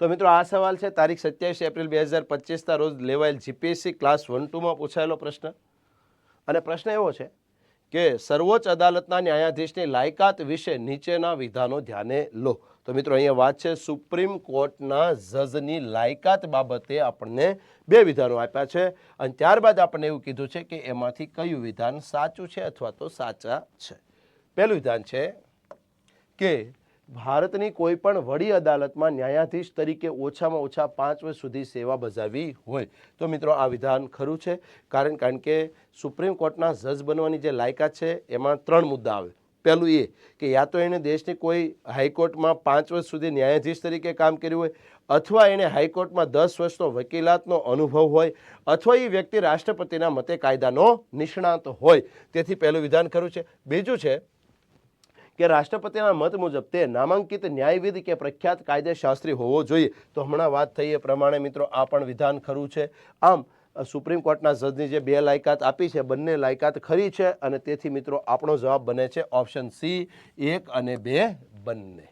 તો મિત્રો, આ સવાલ છે. તારીખ સત્યાવીસ એપ્રિલ બે હજાર પચીસના રોજ લેવાયેલ જીપીએસસી ક્લાસ વન ટુમાં પૂછાયેલો પ્રશ્ન. અને પ્રશ્ન એવો છે કે, સર્વોચ્ચ અદાલતના ન્યાયાધીશની લાયકાત વિશે નીચેના વિધાનો ધ્યાને લો. તો મિત્રો, અહીંયા વાત છે સુપ્રીમ કોર્ટના જજની લાયકાત બાબતે આપણને બે વિધાનો આપ્યા છે. અને ત્યારબાદ આપણને એવું કીધું છે કે એમાંથી કયું વિધાન સાચું છે અથવા તો સાચા છે. પહેલું વિધાન છે કે ભારતની કોઈ પણ વડી અદાલતમાં ન્યાયાધીશ તરીકે ઓછામાં ઓછા પાંચ વર્ષ સુધી સેવા બજાવી હોય. તો મિત્રો, આ વિધાન ખરું છે? કારણ કારણ કે સુપ્રીમ કોર્ટના જજ બનવાની જે લાયકાત છે, એમાં ત્રણ મુદ્દા આવે. પહેલું એ કે યા તો એણે દેશની કોઈ હાઈકોર્ટમાં પાંચ વર્ષ સુધી ન્યાયાધીશ તરીકે કામ કર્યું હોય, અથવા એણે હાઈકોર્ટમાં દસ વર્ષનો વકીલાતનો અનુભવ હોય, અથવા એ વ્યક્તિ રાષ્ટ્રપતિના મતે કાયદાનો નિષ્ણાત હોય. તેથી પહેલું વિધાન ખરું છે. બીજું છે કે રાષ્ટ્રપતિના મત મુજબ તે નામાંકિત ન્યાયવિદ કે પ્રખ્યાત કાયદેશાસ્ત્રી હોવો જોઈએ. તો હમણાં વાત થઈ એ પ્રમાણે મિત્રો આ પણ વિધાન ખરું છે. આમ સુપ્રીમ કોર્ટના જજની જે બે લાયકાત આપી છે, બંને લાયકાત ખરી છે અને તેથી મિત્રો આપણો જવાબ બને છે ઓપ્શન સી એક અને બે બંને.